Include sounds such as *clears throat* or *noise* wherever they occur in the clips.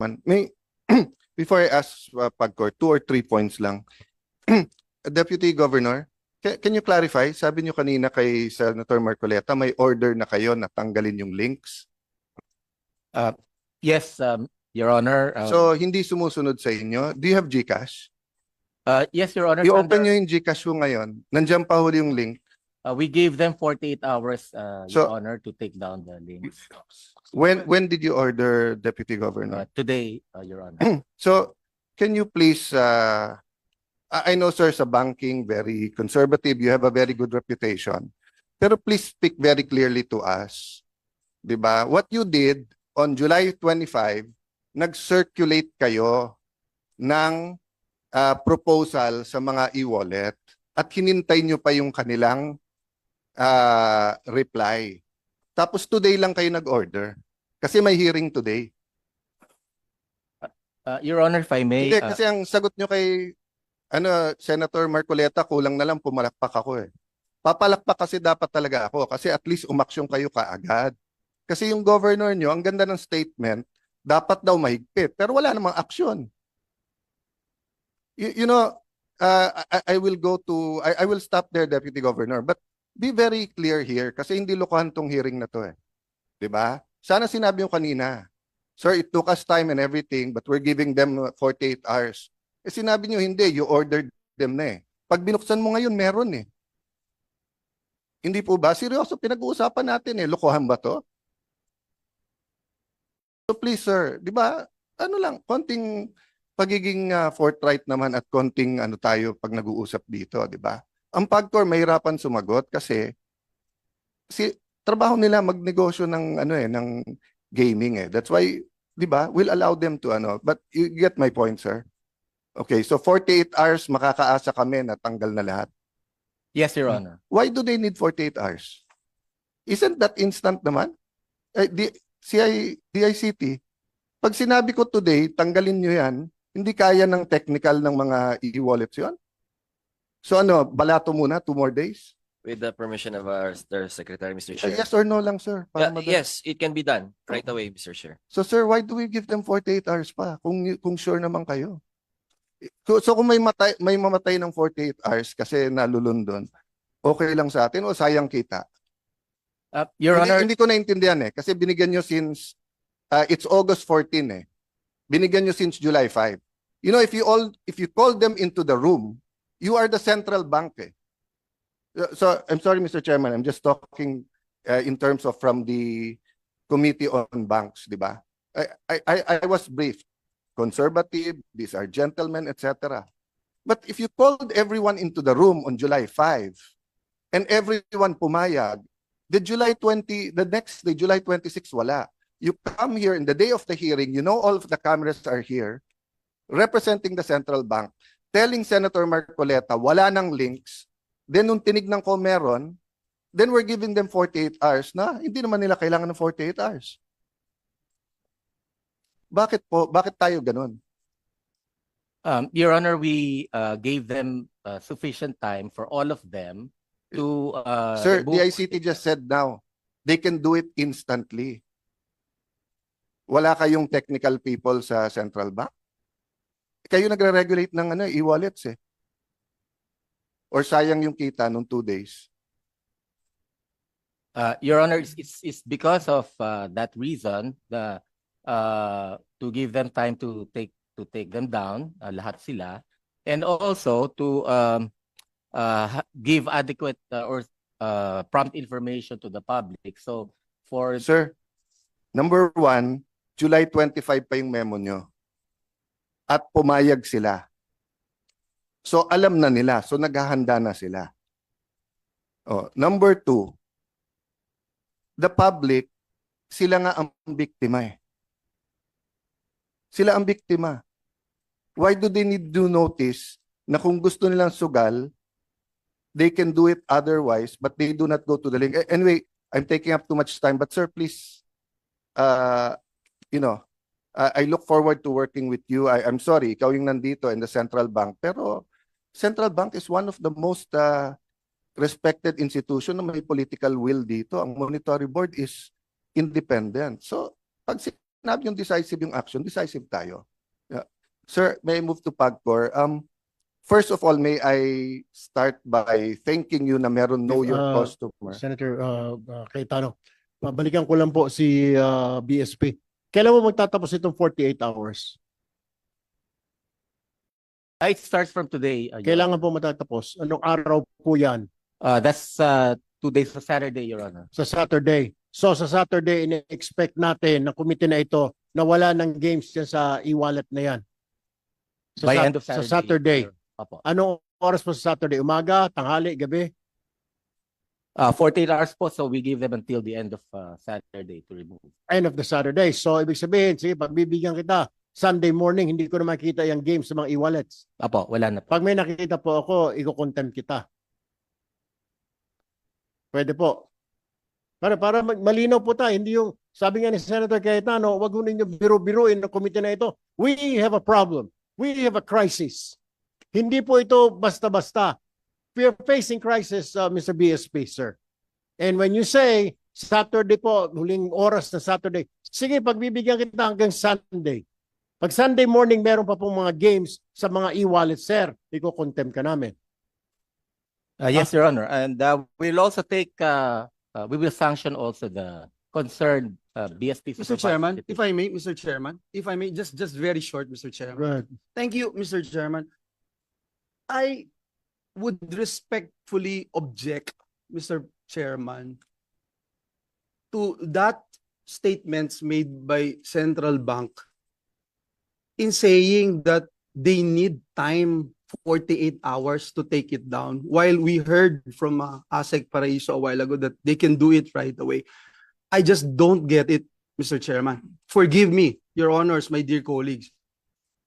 Man, may *clears throat* before I ask uh, Pagcor, two or three points lang. *clears throat* Deputy Governor, can, can you clarify? Sabi niyo kanina kay Senator Marcoleta, may order na kayo na tanggalin yung links. Yes, um, Your Honor. uh, So hindi sumusunod sa inyo. Do you have GCash? uh, yes, Your Honor. I-open under- niyo yung GCash mo ngayon. Nandiyan pa huli yung link. Uh, we gave them 48 hours, uh, So- Your Honor, to take down the links. When when did you order Deputy Uh, Governor? today, uh, Your Honor. *clears throat* So, can you please, uh, I I know, sir, sa banking, very conservative, you have a very good reputation. Pero please speak very clearly to us. 'Di ba? What you did on July 25, nag-circulate kayo ng uh, proposal sa mga e-wallet at hinintay nyo pa yung kanilang uh, reply. Tapos today lang kayo nag-order. Kasi may hearing today. Uh, Your Honor, if I may, Hindi, uh, kasi ang sagot nyo kay ano, Senator Marcoleta, kulang na lang pumalakpak ako eh. Papalakpak kasi dapat talaga ako kasi at least umaksyon kayo kaagad. Kasi yung governor nyo, ang ganda ng statement, dapat daw mahigpit. Pero wala namang aksyon. You, you know, uh, I, I will go to, I, I will stop there, Deputy Governor. But be very clear here kasi hindi lokohan tong hearing na to eh. 'Di ba? Sana sinabi yung kanina, Sir, it took us time and everything, but we're giving them uh, 48 hours. Eh sinabi nyo, hindi, you ordered them na eh. Pag binuksan mo ngayon, meron eh. Hindi po ba? Seryoso, pinag-uusapan natin eh. Lokohan ba to? So please, sir, di ba, ano lang, konting pagiging uh, forthright naman at konting ano tayo pag nag-uusap dito, di ba? Ang pagkor mahirapan sumagot kasi si trabaho nila magnegosyo ng ano eh ng gaming eh. That's why 'di ba? We'll allow them to ano. But you get my point, sir. Okay, so 48 hours makakaasa kami na tanggal na lahat. yes, Your Honor. Why do they need 48 hours? Isn't that instant naman? Eh, di, CI, DICT, pag sinabi ko today, tanggalin nyo yan, hindi kaya ng technical ng mga e-wallets yun? So ano, balato muna, two more days? With the permission of our Sir Secretary, Mr. Chair. yes or no lang, sir? Para Yeah, madali. yes, it can be done right away, Mr. Chair. So sir, why do we give them 48 hours pa kung kung sure naman kayo? So, so kung may matay, may mamatay ng 48 hours kasi nalulundon, okay lang sa atin o sayang kita? Uh, Your hindi, Honor, hindi ko naintindihan eh kasi binigyan nyo since uh, it's August 14 eh. Binigyan nyo since July 5. You know if you all if you call them into the room, you are the central bank eh. Uh, So I'm sorry Mr. Chairman, I'm just talking uh, in terms of from the Committee on Banks, di ba? I, I, I- was briefed. Conservative, these are gentlemen, etc. But if you called everyone into the room on July 5 and everyone pumayag, the July 20, the next day, July 26, wala. You come here in the day of the hearing, you know all of the cameras are here, representing the central bank, telling Senator Marcoleta, wala nang links. Then nung tinignan ko meron, then we're giving them 48 hours na hindi naman nila kailangan ng 48 hours. Bakit po? Bakit tayo ganun? um, Your Honor, we uh, gave them uh, sufficient time for all of them to uh, Sir, the remove- ICT just said now, they can do it instantly. Wala kayong technical people sa central bank? Kayo nagre-regulate ng ano, e-wallets eh. Or sayang yung kita nung two days. Uh, Your Honor, it's, it's, it's because of uh, that reason the uh, to give them time to take to take them down, uh, lahat sila, and also to um, uh, give adequate uh, or uh, prompt information to the public. So for Sir, number one, July 25 pa yung memo nyo. At pumayag sila. So alam na nila. So naghahanda na sila. Oh, number two, the public, sila nga ang biktima eh. Sila ang biktima. Why do they need to notice na kung gusto nilang sugal, they can do it otherwise, but they do not go to the link. Anyway, I'm taking up too much time, but sir, please, uh, you know, I, I look forward to working with you. I, I'm sorry, ikaw yung nandito in the central bank, pero central bank is one of the most uh, respected institution na may political will dito. Ang monetary board is independent. So, pag sinabi yung decisive yung action, decisive tayo. Yeah. Sir, may I move to PAGCOR? Um, first of all, may I start by thanking you na meron know your Uh, customer. Senator uh, uh, Cayetano, babalikan ko lang po si uh, BSP. Kailan mo magtatapos itong 48 hours? It starts from today. uh, Kailangan po matatapos. Anong araw po yan? Uh, that's uh, two days for Saturday, Your Honor. Sa Saturday. So sa Saturday, in-expect natin na committee na ito na wala ng games dyan sa e-wallet na yan. Sa, By end of Saturday. Sa Saturday. Opo. Anong oras po sa Saturday? Umaga, tanghali, gabi? Uh, 48 hours po, so we give them until the end of uh, Saturday to remove. End of the Saturday. So ibig sabihin, sige, pagbibigyan kita, Sunday morning, hindi ko na makita yung games sa mga e-wallets. Opo, wala na po. Pag may nakikita po ako, iko-contempt kita. Pwede po. Para para malinaw po tayo, hindi yung sabi nga ni Senator Cayetano, wag ho ninyo biro-biruin ng komite na ito. We have a problem. We have a crisis. Hindi po ito basta-basta. We are facing crisis, uh, Mr. BSP, sir. And when you say Saturday po, huling oras na Saturday, sige, pagbibigyan kita hanggang Sunday. Pag Sunday morning, meron pa pong mga games sa mga e-wallet, sir. Iko-contempt ka namin. Uh, yes, Your Honor. And uh, we'll also take, uh, uh, we will sanction also the concerned uh, BSP. Mr. Chairman, if I may, Mr. Chairman, if I may, just, just very short, Mr. Chairman. Right. Thank you, Mr. Chairman. I would respectfully object, Mr. Chairman, to that statements made by Central Bank in saying that they need time 48 hours to take it down while we heard from uh, ASEC Paraiso a while ago that they can do it right away. I just don't get it, Mr. Chairman. Forgive me, Your Honors, my dear colleagues.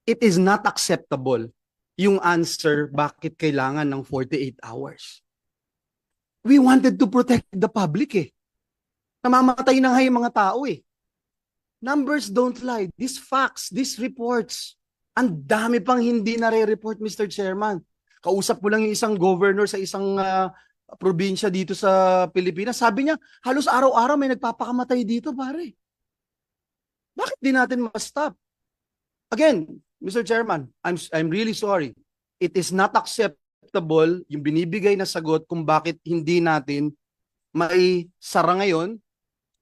It is not acceptable yung answer bakit kailangan ng 48 hours. We wanted to protect the public eh. Namamatay na nga yung mga tao eh. Numbers don't lie. These facts, these reports, ang dami pang hindi nare-report, Mr. Chairman. Kausap ko lang yung isang governor sa isang ah, probinsya dito sa Pilipinas. Sabi niya, halos araw-araw may nagpapakamatay dito, pare. Bakit di natin ma-stop? Again, Mr. Chairman, I'm I'm really sorry. It is not acceptable yung binibigay na sagot kung bakit hindi natin mai sara ngayon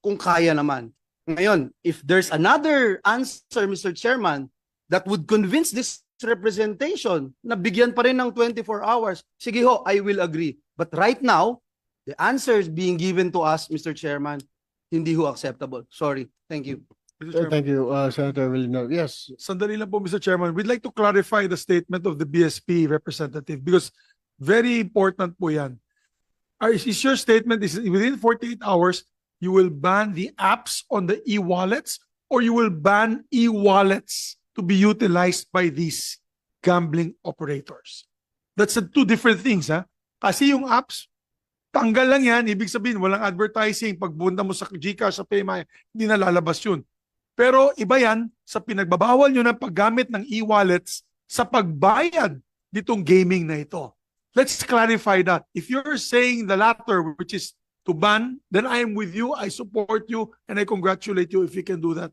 kung kaya naman. Ngayon, if there's another answer, Mr. Chairman, that would convince this representation na bigyan pa rin ng 24 hours, sige ho, I will agree. But right now, the answers being given to us, Mr. Chairman, hindi ho acceptable. Sorry. Thank you. Mr. Chairman, Thank you, uh, Senator Villanueva. Yes, sandali lang po, Mr. Chairman. We'd like to clarify the statement of the BSP representative because very important po yan. Is your statement is within 48 hours, you will ban the apps on the e-wallets or you will ban e-wallets to be utilized by these gambling operators? That's the two different things, ha? Kasi yung apps, tanggal lang yan. Ibig sabihin, walang advertising. Pag punta mo sa Gcash, sa PayMaya, hindi na lalabas yun. Pero iba yan sa pinagbabawal nyo ng paggamit ng e-wallets sa pagbayad nitong gaming na ito. Let's clarify that. If you're saying the latter, which is to ban, then I am with you, I support you, and I congratulate you if you can do that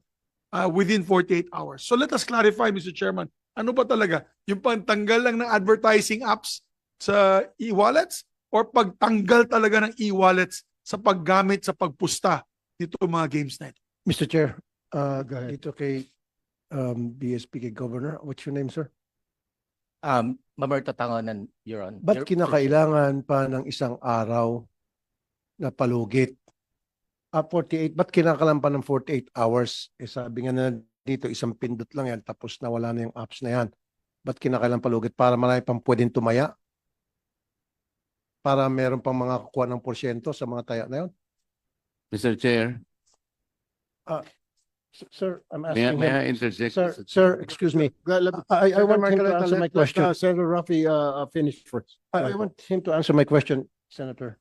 uh, within 48 hours. So let us clarify, Mr. Chairman, ano ba talaga? Yung pagtanggal lang ng advertising apps sa e-wallets or pagtanggal talaga ng e-wallets sa paggamit sa pagpusta nito mga games na ito? Mr. Chair, uh, dito kay um, BSP kay Governor. What's your name, sir? Um, Mamerto Tangonan, Your Honor. Ba't Your- kinakailangan pa ng isang araw na palugit? Ah, 48, ba't kinakailangan pa ng 48 hours? Eh, sabi nga na dito, isang pindot lang yan, tapos nawala na yung apps na yan. Ba't kinakailangan palugit? Para marami pang pwedeng tumaya? Para meron pang mga kukuha ng porsyento sa mga taya na yun? Mr. Chair, S- Sir, I'm may, I- asking may him. I interject? Sir, Mr. sir, excuse me. Senator I, I want him to Marcoleta, answer let- my let, question. uh, Senator Rafi, uh, uh, finish first. I, I want him to answer my question, Senator.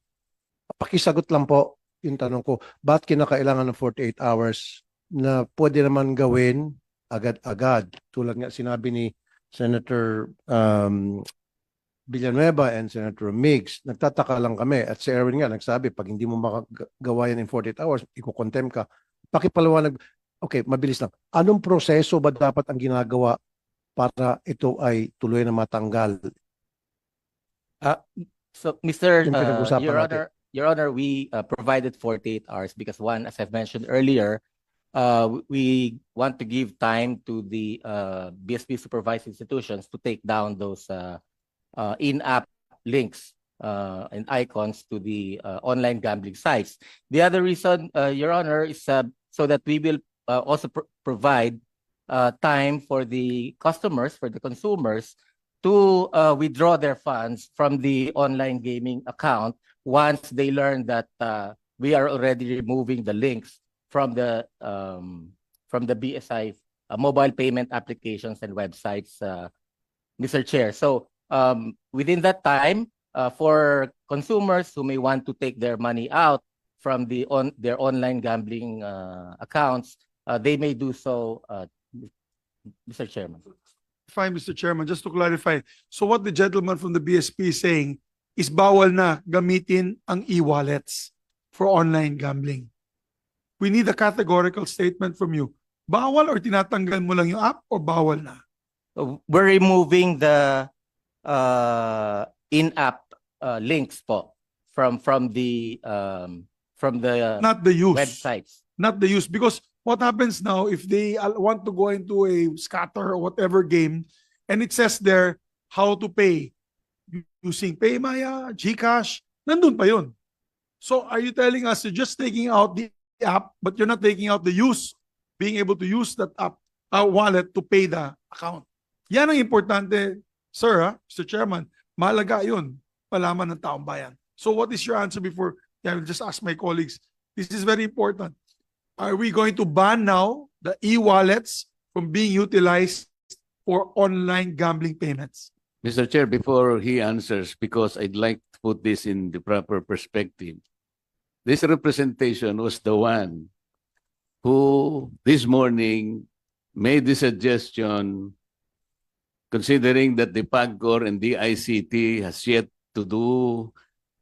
Pakisagot lang po yung tanong ko. Ba't kinakailangan ng 48 hours na pwede naman gawin agad-agad? Tulad nga sinabi ni Senator um, Villanueva and Senator Migs, nagtataka lang kami. At si Erwin nga nagsabi, pag hindi mo makagawa yan in 48 hours, ikukontem ka. Pakipaliwanag, Okay, mabilis lang. Anong proseso ba dapat ang ginagawa para ito ay tuloy na matanggal? So, Mr. Uh, Your natin. Honor, Your Honor, we uh, provided 48 hours because one, as I've mentioned earlier, uh, we want to give time to the uh, BSP supervised institutions to take down those uh, uh, in-app links uh, and icons to the uh, online gambling sites. The other reason, uh, Your Honor, is uh, so that we will uh, also pro- provide uh, time for the customers, for the consumers, to uh, withdraw their funds from the online gaming account once they learn that uh, we are already removing the links from the um, from the BSI uh, mobile payment applications and websites, uh, Mr. Chair. So um, within that time, uh, for consumers who may want to take their money out from the on their online gambling uh, accounts, uh, they may do so, uh, Mr. Chairman. Fine, Mr. Chairman, just to clarify. So what the gentleman from the BSP is saying is bawal na gamitin ang e-wallets for online gambling. We need a categorical statement from you. Bawal or tinatanggal mo lang yung app or bawal na? Uh, We're removing the uh, in-app uh, links po from from the um, from the Not the use. websites. not the use because what happens now if they want to go into a scatter or whatever game and it says there how to pay using Paymaya, GCash, nandun pa yun. So are you telling us you're just taking out the app but you're not taking out the use, being able to use that app, uh, wallet to pay the account? Yan ang importante, sir, ha? Mr. Chairman. Malaga yun, malaman ng taong bayan. So what is your answer before, I will just ask my colleagues. This is very important. Are we going to ban now the e-wallets from being utilized for online gambling payments? Mr. Chair, before he answers, because I'd like to put this in the proper perspective. This representation was the one who this morning made the suggestion considering that the PAGCOR and the ICT has yet to do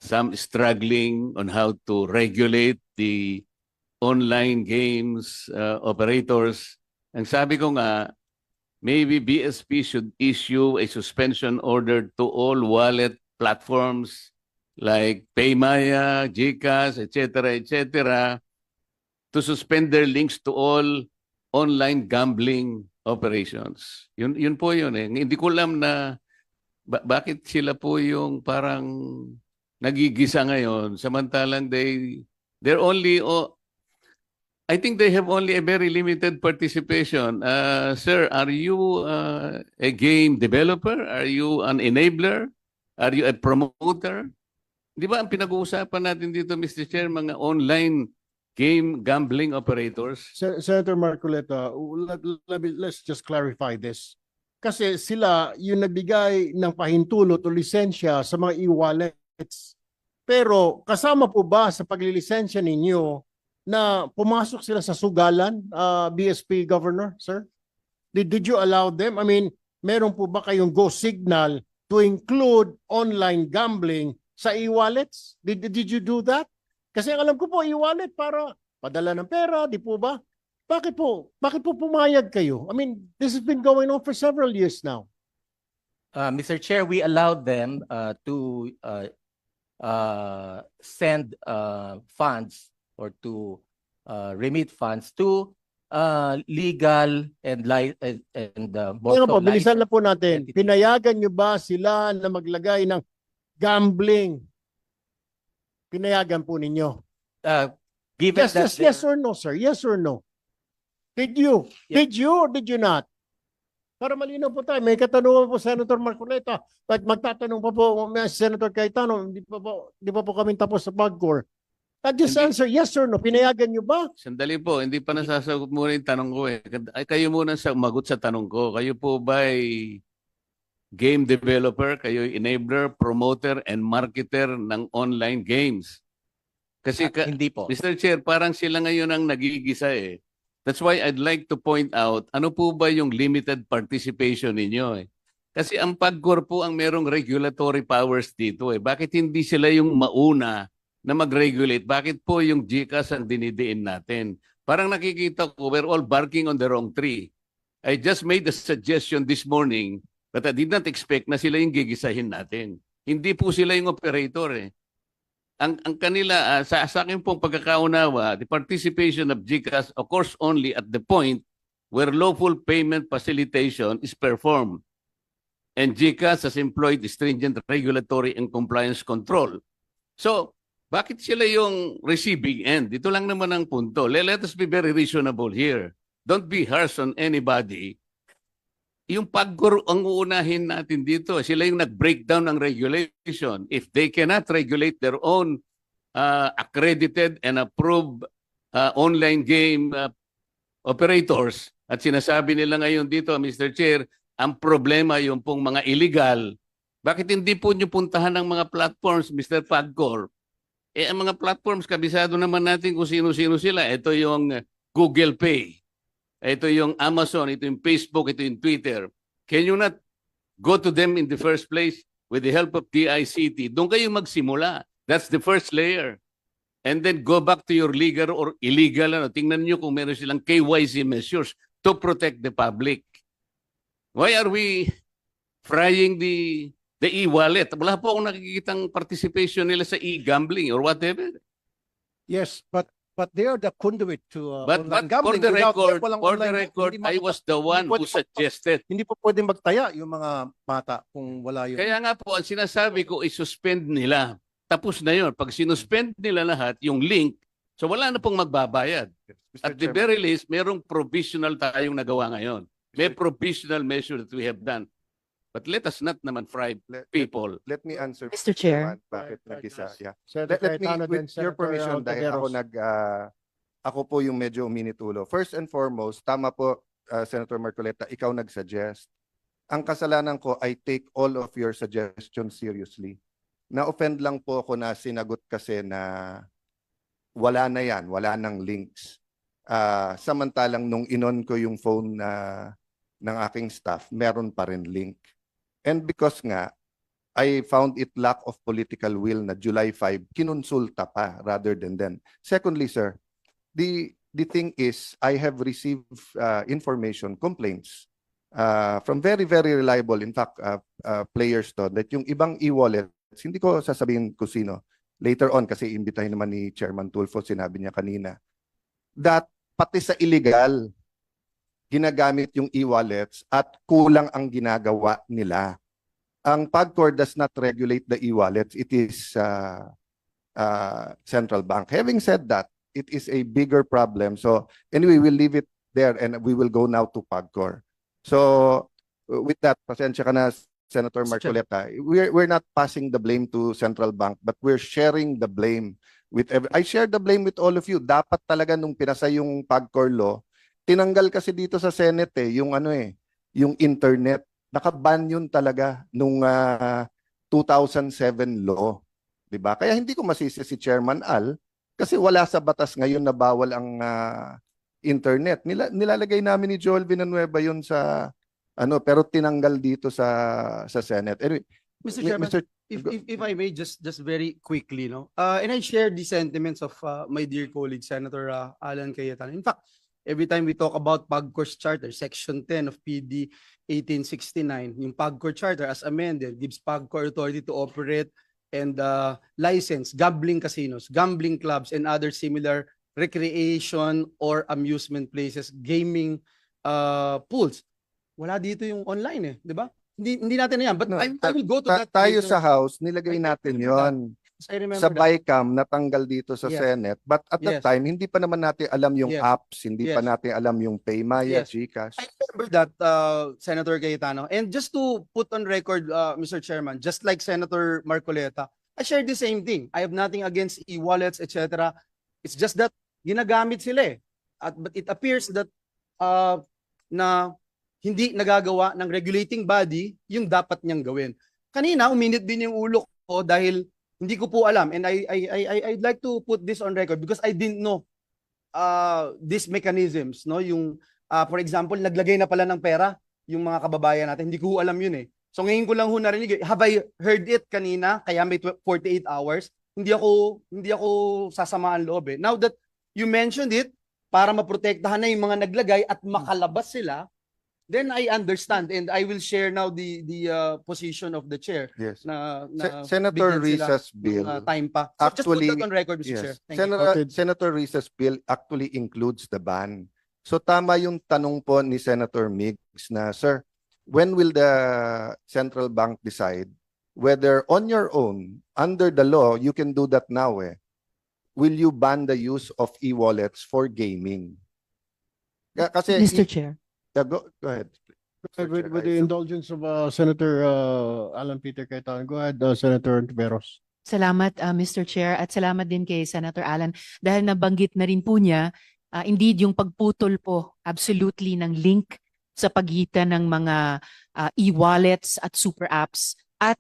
some struggling on how to regulate the online games uh, operators. Ang sabi ko nga, maybe BSP should issue a suspension order to all wallet platforms like Paymaya, GCash, etc., etc., to suspend their links to all online gambling operations. Yun, yun po yun eh. Hindi ko alam na ba- bakit sila po yung parang nagigisa ngayon samantalang they they're only oh, I think they have only a very limited participation. Uh, sir, are you uh, a game developer? Are you an enabler? Are you a promoter? Di ba ang pinag-uusapan natin dito, Mr. Chair, mga online game gambling operators? Sen- Senator Marcoleta, let, let me, let's just clarify this. Kasi sila yung nagbigay ng pahintulot o lisensya sa mga e-wallets. Pero kasama po ba sa paglilisensya ninyo na pumasok sila sa sugalan, uh, BSP Governor, sir? Did, did you allow them? I mean, meron po ba kayong go signal to include online gambling sa e-wallets? Did, did you do that? Kasi ang alam ko po, e-wallet para padala ng pera, di po ba? Bakit po? Bakit po pumayag kayo? I mean, this has been going on for several years now. Uh, Mr. Chair, we allowed them uh, to uh, uh, send uh, funds or to uh, remit funds to uh, legal and li- and, uh, Pero po, bilisan na po natin. entity. Pinayagan nyo ba sila na maglagay ng gambling? Pinayagan po ninyo. uh, given Yes, that yes, yes or no, sir? Yes or no? Did you? Yeah. Did you or did you not? Para malinaw po tayo. May katanungan po Senator Marcoleta. At magtatanong pa po may Senator Cayetano, hindi pa po, hindi pa po kami tapos sa PAGCOR. Uh, just Hindi. answer yes or no. Pinayagan nyo ba? Sandali po, hindi pa nasasagot muna yung tanong ko eh. Ay, kayo muna sa umagot sa tanong ko. Kayo po ba ay game developer? Kayo ay enabler, promoter, and marketer ng online games? Kasi Uh, ka, hindi po. Mr. Chair, parang sila ngayon ang nagigisa eh. That's why I'd like to point out, ano po ba yung limited participation ninyo eh? Kasi ang PAGCOR po ang merong regulatory powers dito eh. Bakit hindi sila yung mauna na mag-regulate? Bakit po yung GCash ang dinidiin natin? Parang nakikita ko, we're all barking on the wrong tree. I just made a suggestion this morning but I did not expect na sila yung gigisahin natin. Hindi po sila yung operator eh. Ang, ang kanila, ah, sa, sa akin pong pagkakaunawa, the participation of GCAS occurs only at the point where lawful payment facilitation is performed. And GCAS has employed stringent regulatory and compliance control. So, bakit sila yung receiving end? Ito lang naman ang punto. Let, us be very reasonable here. Don't be harsh on anybody. Yung paggur ang uunahin natin dito, sila yung nag-breakdown ng regulation. If they cannot regulate their own uh, accredited and approved uh, online game uh, operators, at sinasabi nila ngayon dito, Mr. Chair, ang problema yung pong mga illegal. Bakit hindi po nyo puntahan ng mga platforms, Mr. Pagcor? Eh, ang mga platforms, kabisado naman natin kung sino-sino sila. Ito yung uh, Google Pay. Ito yung Amazon, ito yung Facebook, ito yung Twitter. Can you not go to them in the first place with the help of DICT? Doon kayo magsimula. That's the first layer. And then go back to your legal or illegal. Ano. Tingnan nyo kung meron silang KYC measures to protect the public. Why are we frying the the e-wallet? Wala po akong nakikitang participation nila sa e-gambling or whatever. Yes, but but they are the conduit to uh, But, online but for gambling. the Without- record, walang for the online- record, hindi I was the one who pwede suggested. Hindi po pwedeng magtaya yung mga bata kung wala yun. Kaya nga po, ang sinasabi ko, i-suspend nila. Tapos na yun. Pag sinuspend nila lahat, yung link, so wala na pong magbabayad. Mr. At the very least, merong provisional tayong nagawa ngayon. May provisional measure that we have done. But let us not naman fry let, let, people. let me answer. Mr. Chair. Chairman, Bakit Right, right, nag-isa? right. Yeah. Senator Let, let me, with your permission, dahil ako nag, ah, ako po yung medyo uminitulo. First and foremost, tama po, ah, Senator Marcoleta, ikaw nag-suggest. Ang kasalanan ko, I take all of your suggestions seriously. Na-offend lang po ako na sinagot kasi na wala na yan, wala nang links. Ah, samantalang nung inon ko yung phone na ng aking staff, meron pa rin link. And because nga, I found it lack of political will na July 5, kinonsulta pa rather than then. Secondly, sir, the the thing is, I have received uh, information, complaints uh, from very, very reliable, in fact, uh, uh, players to, that yung ibang e-wallets, hindi ko sasabihin kung sino, later on, kasi imbitahin naman ni Chairman Tulfo, sinabi niya kanina, that pati sa illegal, ginagamit yung e-wallets at kulang ang ginagawa nila ang PAGCOR does not regulate the e-wallets. It is uh, uh, central bank. Having said that, it is a bigger problem. So anyway, we'll leave it there and we will go now to PAGCOR. So with that, pasensya ka na, Senator. Marcoleta. We're, we're not passing the blame to central bank, but we're sharing the blame with every, I share the blame with all of you. Dapat talaga nung pinasa yung PAGCOR law, tinanggal kasi dito sa Senate eh, yung ano eh, yung internet nakaban yun talaga nung ah, 2007 law. 'Di ba? Kaya hindi ko masisi si Chairman Al kasi wala sa batas ngayon na bawal ang ah, internet. Nila, nilalagay namin ni Joel Villanueva yun sa ano pero tinanggal dito sa sa Senate. Anyway, Mr. Chairman, Mr. if, if, if I may just, just very quickly, no? Uh, and I share the sentiments of uh, my dear colleague, Senator uh, Alan Cayetano. In fact, every time we talk about PAGCOR's charter, Section 10 of PD 1869, yung PAGCOR charter as amended gives PAGCOR authority to operate and uh, license gambling casinos, gambling clubs, and other similar recreation or amusement places, gaming uh, pools. Wala dito yung online eh, di ba? Hindi, hindi natin na yan. But No, I, I will go to ta- that tayo later. sa House nilagay natin. 'yon. I remember Sa that. BICAM natanggal dito sa Yes. Senate. But at that Yes. time hindi pa naman natin alam yung Yes. apps, hindi pa Yes. natin alam yung Paymaya, Yes. GCash. I remember that, uh, Senator Cayetano. And just to put on record, uh, Mr. Chairman, just like Senator Marcoleta, I share the same thing. I have nothing against e-wallets, etc. It's just that ginagamit sila eh. At, but it appears that uh, na hindi nagagawa ng regulating body yung dapat niyang gawin. Kanina, uminit din yung ulo ko dahil hindi ko po alam. And I, I, I, I'd like to put this on record because I didn't know uh, these mechanisms, no? Yung Ah, for example, naglagay na pala ng pera yung mga kababayan natin. Hindi ko alam yun eh. So ngayon ko lang ho narinig. eh. Have I heard it kanina? Kaya may tw- 48 hours. Hindi ako hindi ako sasama ang loob eh. Now that you mentioned it, para maprotektahan na yung mga naglagay at makalabas sila, then I understand and I will share now the the uh, position of the chair Yes. na, Se- na Senator bigyan sila Risa's bill. uh, time pa. So just put actually- that on record, Mr. Chair. Yes. Thank you. Senator, Noted. Senator Risa's bill actually includes the ban. So tama yung tanong po ni Senator Migs na, Sir, when will the central bank decide whether on your own, under the law, you can do that now eh, will you ban the use of e-wallets for gaming? Ka- Kasi, Mr. Chair. Yeah, go, go ahead. Mr. With, Chair, with I- the indulgence of uh, Senator uh, Alan Peter Cayetano, go ahead, uh, Senator Tiveros. Salamat, uh, Mr. Chair, at salamat din kay Senator Alan. Dahil nabanggit na rin po niya, uh, indeed, yung pagputol po, absolutely, ng link sa pagitan ng mga uh, e-wallets at super apps at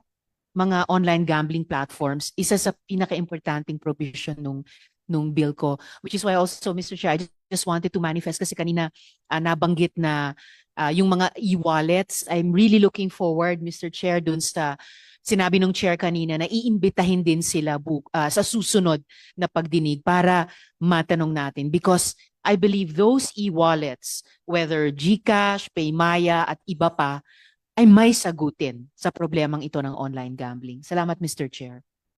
mga online gambling platforms, isa sa pinaka-importanting provision nung nung bill ko. Which is why also, Mr. Chair, I just wanted to manifest kasi kanina uh, nabanggit na uh, yung mga e-wallets. I'm really looking forward, Mr. Chair, dun sa sinabi nung chair kanina na iimbitahin din sila ah, sa susunod na pagdinig para matanong natin because I believe those e-wallets, whether GCash, Paymaya at iba pa, ay may sagutin sa problemang ito ng online gambling. Salamat Mr. Chair.